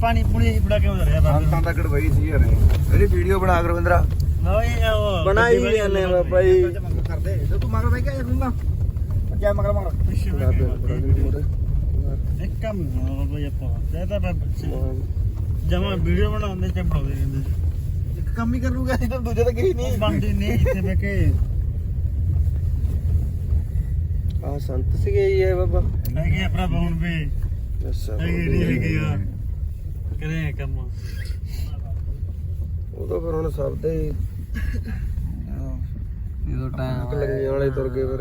ਪਾਣੀ ਪੂਣੀ ਬੜਾ ਕਿਉਂ ਰਿਹਾ ਬਾਬੇ ਸੰਤਾਂ ਤੱਕ ਡਬਈ ਸੀ ਯਾਰ। ਇਹਦੀ ਵੀਡੀਓ ਬਣਾ ਕਰ ਰਵਿੰਦਰਾ ਨਹੀਂ ਉਹ ਬਣਾਈ ਜਾਂਦੇ ਬਾਬਾ ਜੀ ਕਰਦੇ। ਤੇ ਤੂੰ ਮਗਰ ਬਹਿ ਕੇ ਰੂੰਗਾ ਕਿਆ ਮਗਰ ਮਗਰ ਇੱਕ ਕੰਮ ਨਾ ਬਾਬਾ ਜੀ ਆਪਾਂ। ਇਹ ਤਾਂ ਜਮਾ ਵੀਡੀਓ ਬਣਾਉਂਦੇ ਚ ਬਣਾਉਂਦੇ ਰਹਿੰਦੇ। ਇੱਕ ਕੰਮ ਹੀ ਕਰ ਲੂਗਾ ਇਹ ਤਾਂ ਦੂਜੇ ਤਾਂ ਗਈ ਨਹੀਂ ਬਣਦੀ ਨਹੀਂ ਇੱਥੇ ਬੈ ਕੇ। ਆ ਸੰਤ ਸੀਗੇ ਜੀ ਇਹ ਬਾਬਾ। ਹੈਗੇ ਆਪਣਾ ਬੌਣ ਵੀ। ਅੱਛਾ ਹੈਗੇ ਨਹੀਂ ਹੈਗੇ ਆ। ਕਰੇ ਕੰਮ। ਉਹ ਤਾਂ ਫਿਰ ਹੁਣ ਸਭ ਦੇ ਜਦੋਂ ਟਾਈਮ ਕਲੰਗੀਆਂ ਵਾਲੇ ਤੁਰ ਗਏ ਫਿਰ।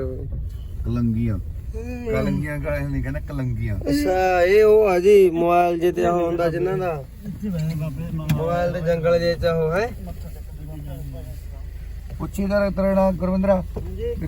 ਕਲੰਗੀਆਂ। ਕਲੰਗੀਆਂ ਕਾਲੇ ਨਹੀਂ ਕਹਿੰਦਾ ਕਲੰਗੀਆਂ। ਅੱਛਾ ਇਹ ਉਹ ਆ ਜੀ ਮੋਬਾਈਲ ਜੇ ਤੇ ਹੁੰਦਾ ਜਿਨ੍ਹਾਂ ਦਾ। ਮੋਬਾਈਲ ਦੇ ਜੰਗਲ ਜੇ ਚ ਉਹ ਹੈ? ਪੁੱਛੀ ਦਾ ਤੇਰਾ ਨਾਮ ਗੁਰਵਿੰਦਰਾ। ਵੀ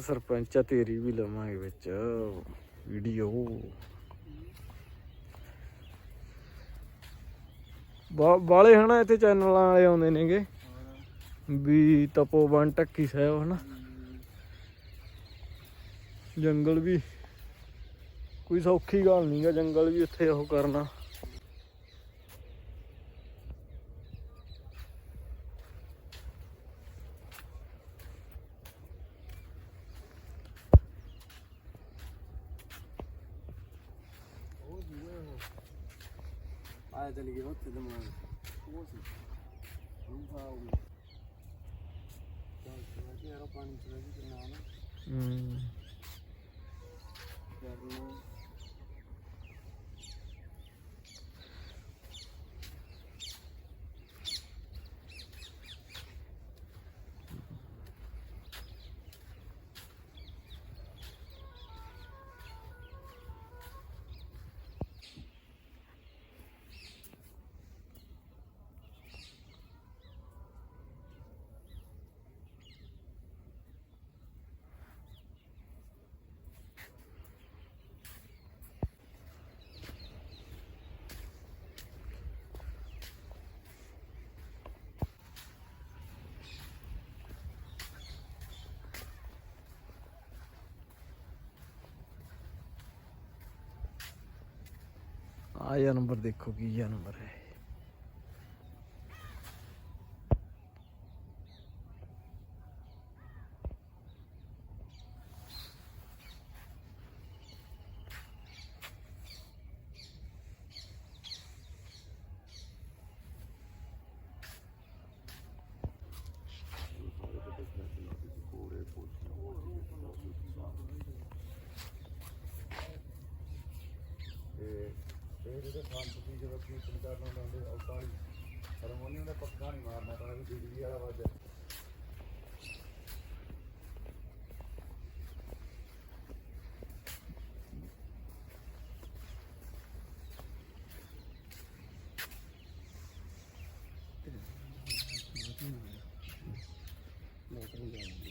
ਸਰਪੰਚਾ ਤੇਰੀ ਵੀ ਲਵਾਂਗੇ ਵਿੱਚ ਵੀਡੀਓ। ਬਾਲੇ ਹਨਾ ਇੱਥੇ ਚੈਨਲਾਂ ਵਾਲੇ ਆਉਂਦੇ ਨੇਗੇ। ਵੀ ਤਪੋਵਨ ਟੱਕੀ ਸਾਹਿਬ ਹਨਾ। ਜੰਗਲ ਵੀ ਕੋਈ ਸੌਖੀ ਗੱਲ ਨਹੀਂਗਾ ਜੰਗਲ ਵੀ ਉੱਥੇ ਉਹ ਕਰਨਾ। ਆਇਆ ਚਲੀ ਗਈ ਉੱਥੇ ਦਿਮਾਗ ਉਹ ਸੀ ਹੁਣ ਆਇਆ ਨੰਬਰ ਦੇਖੋ ਕੀ ਆ ਨੰਬਰ ਹੈ। ਇਹ ਜਿਹੜੇ ਸੰਤ ਦੀ ਜਦੋਂ ਕੀਰਤਨ ਕਰਨ ਆਉਂਦੇ ਔਤਾਲੀ ਹਾਰਮੋਨੀਅਮ ਦਾ ਪੱਕਾ ਨਹੀਂ ਮਾਰਨਾ ਤਾਂ ਵੀ ਬਿਜਲੀ ਵਾਲਾ ਵੱਜ Yeah, yeah.